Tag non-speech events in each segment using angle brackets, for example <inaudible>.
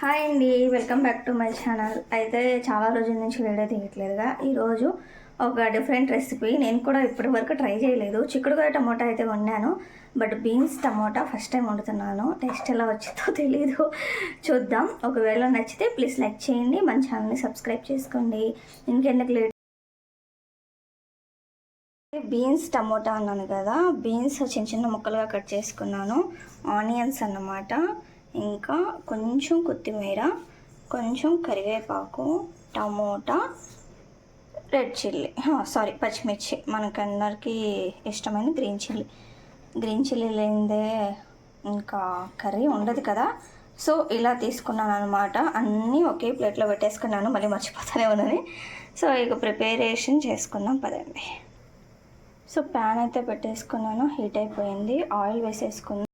Hi అండి welcome back to my channel. అయితే చాలా రోజుల నుంచి వీడియో తీయట్లేదుగా. ఈరోజు ఒక డిఫరెంట్ రెసిపీ. నేను కూడా ఇప్పటి వరకు ట్రై చేయలేదు. చిక్కుడుకాయ టమోటా అయితే వండాను. But beans tomato first time వండుతున్నాను. Taste ఎలా వచ్చిందో <laughs> తెలీదు. చూద్దాం. ఒకవేళ నచ్చితే ప్లీజ్ లైక్ చేయండి. మన ఛానల్ని సబ్స్క్రైబ్ చేసుకోండి. ఇంకెందుకు లేట్? బీన్స్ టమోటా అన్నాను కదా. బీన్స్ చిన్న చిన్న ముక్కలుగా కట్ చేసుకున్నాను. ఆనియన్స్ అన్నమాట. ఇంకా కొంచెం కొత్తిమీర కొంచెం కరివేపాకు టమోటా రెడ్ చిల్లీ. సారీ పచ్చిమిర్చి. మనకందరికీ ఇష్టమైన గ్రీన్ చిల్లీ. గ్రీన్ చిల్లీ లేనిదే ఇంకా కర్రీ ఉండదు కదా. సో ఇలా తీసుకున్నాను అనమాట అన్నీ ఒకే ప్లేట్లో పెట్టేసుకున్నాను. మళ్ళీ మర్చిపోతానే ఉన్నది సో ఇక ప్రిపరేషన్ చేసుకుందాం పదండి. సో ప్యాన్ అయితే పెట్టేసుకున్నాను. హీట్ అయిపోయింది. ఆయిల్ వేసేసుకున్నాను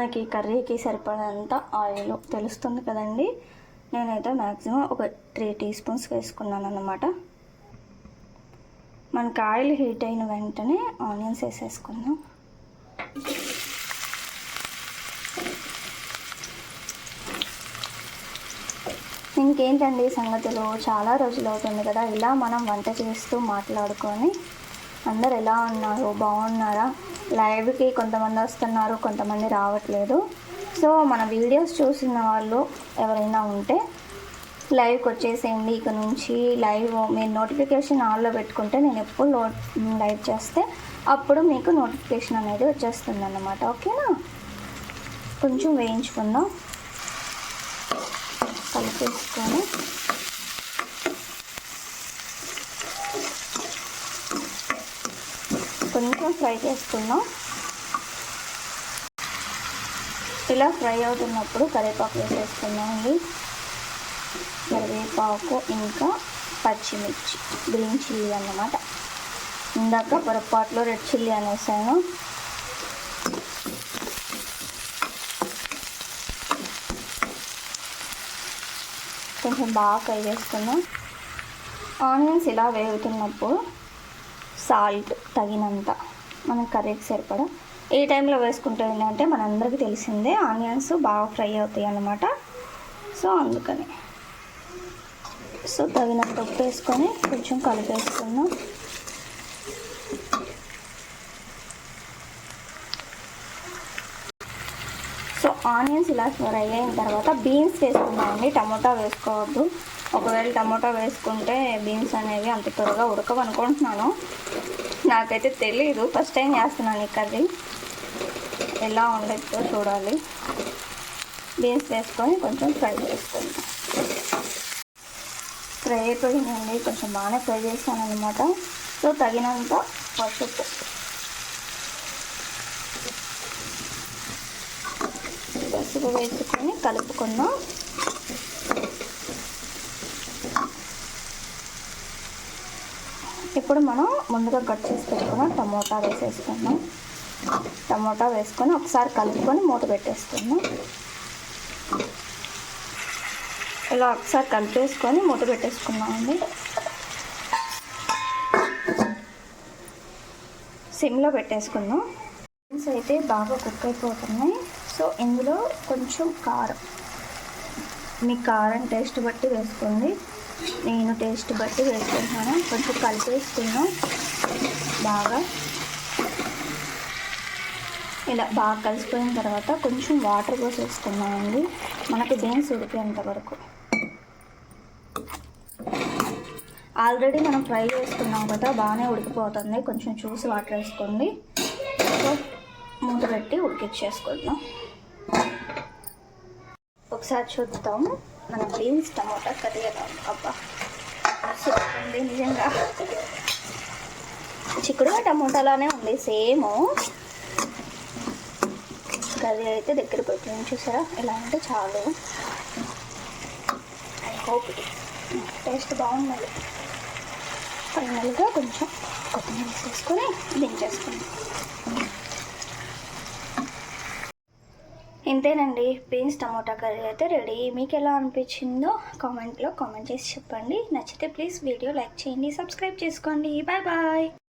మనకి కర్రీకి సరిపడంత ఆయిల్ తెలుస్తుంది కదండి. నేనైతే మ్యాక్సిమం ఒక త్రీ టీ స్పూన్స్ వేసుకున్నాను అనమాట మనకి ఆయిల్ హీట్ అయిన వెంటనే ఆనియన్స్ వేసేసుకుందాం. ఇంకేంటండి సంగతులు? చాలా రోజులు అవుతుంది కదా. ఇలా మనం వంట చేస్తూ మాట్లాడుకొని అందరు ఎలా ఉన్నారు? బాగున్నారా? లైవ్కి కొంతమంది వస్తున్నారు కొంతమంది రావట్లేదు. సో మన వీడియోస్ చూసిన వాళ్ళు ఎవరైనా ఉంటే లైవ్కి వచ్చేసేయండి. ఇక నుంచి లైవ్ మీరు నోటిఫికేషన్ ఆన్లో పెట్టుకుంటే నేను ఎప్పుడు లైవ్ చేస్తే అప్పుడు మీకు నోటిఫికేషన్ అనేది వచ్చేస్తుంది అన్నమాట ఓకేనా? కొంచెం వేయించుకుందాం. కలిపేసుకొని మనం ఫ్రై చేసుకుందాం. ఇలా ఫ్రై అవుతున్నప్పుడు కరివేపాకు వేసేసుకుందాం అండి కరివేపాకు ఇంకా పచ్చిమిర్చి గ్రీన్ చిల్లీ అన్నమాట. ఇందాక పొరపాట్లో రెడ్ చిల్లీ అనేసాను. కొంచెం బాగా ఫ్రై చేసుకుందాం. ఆనియన్స్ ఇలా వేగుతున్నప్పుడు సాల్ట్ తగినంత మన కర్రీకి సరిపడా. ఏ టైంలో వేసుకుంటే ఏంటంటే మనందరికీ తెలిసిందే ఆనియన్స్ బాగా ఫ్రై అవుతాయి అన్నమాట. సో అందుకని. సో తగినంత ఉప్పు వేసుకొని కొంచెం కలిపేసుకుందాం. సో ఆనియన్స్ ఇలా ఫ్రై అయిన తర్వాత బీన్స్ వేసుకుందామండి. టమోటా వేసుకోవద్దు. ఒకవేళ టమోటా వేసుకుంటే బీన్స్ అనేవి అంత త్వరగా ఉడకవు అనుకుంటున్నాను నాకైతే తెలియదు ఫస్ట్ టైం చేస్తున్నాను ఈ కర్రీ. ఎలా ఉండొచ్చో చూడాలి. బీన్స్ వేసుకొని కొంచెం ఫ్రై చేసుకుందాం. ఫ్రై అయిపోయిందండి. కొంచెం బాగానే ఫ్రై చేశాను అనమాట సో తగినంత పసుపు. పసుపు వేసుకొని కలుపుకుందాం. ఇప్పుడు మనం ముందుగా కట్ చేసి పెట్టుకున్న టమోటా వేసేసుకుందాం. టమోటా వేసుకొని ఒకసారి కలుపుకొని మూత పెట్టేసుకుందాం. ఇలా ఒకసారి కలిపేసుకొని మూత పెట్టేసుకున్నామండి సిమ్లో పెట్టేసుకుందాం. బీన్స్ అయితే బాగా కుక్ అయిపోతున్నాయి. సో ఇందులో కొంచెం కారం మీ కారం టేస్ట్ బట్టి వేసుకోండి. నేను టేస్ట్ బట్టి వేసుకుంటున్నాను. కొంచెం కలిపేసుకున్నాం బాగా. ఇలా బాగా కలిసిపోయిన తర్వాత కొంచెం వాటర్ పోసేసుకున్నామండి మనకి బీన్స్ ఉడికేంత వరకు. ఆల్రెడీ మనం ఫ్రై చేసుకున్నాం కదా బాగానే ఉడికిపోతుంది. కొంచెం చూసి వాటర్ వేసుకోండి. మూత పెట్టి ఉడికిచ్చేసుకుందాం ఒకసారి చూద్దాం మన బీన్స్ టమాటా కర్రీ ఎలా అబ్బా సూపర్ ఉంది నిజంగా. చిక్కుడుగా టమోటాలానే ఉంది సేమ్. కర్రీ అయితే దగ్గర వచ్చింది చూసారా? ఎలా అంటే చాలు. ఐ హోప్ టేస్ట్ బాగుంది ఫైనల్గా కొంచెం కొత్తిమీర వేసేసుకొని దించేసుకుందాం. ఇంతేనండి. బీన్స్ టమోటా కర్రీ అయితే రెడీ. మీకు ఎలా అనిపించిందో కామెంట్లో కామెంట్ చేసి చెప్పండి. నచ్చితే ప్లీజ్ వీడియో లైక్ చేయండి సబ్స్క్రైబ్ చేసుకోండి. Bye bye.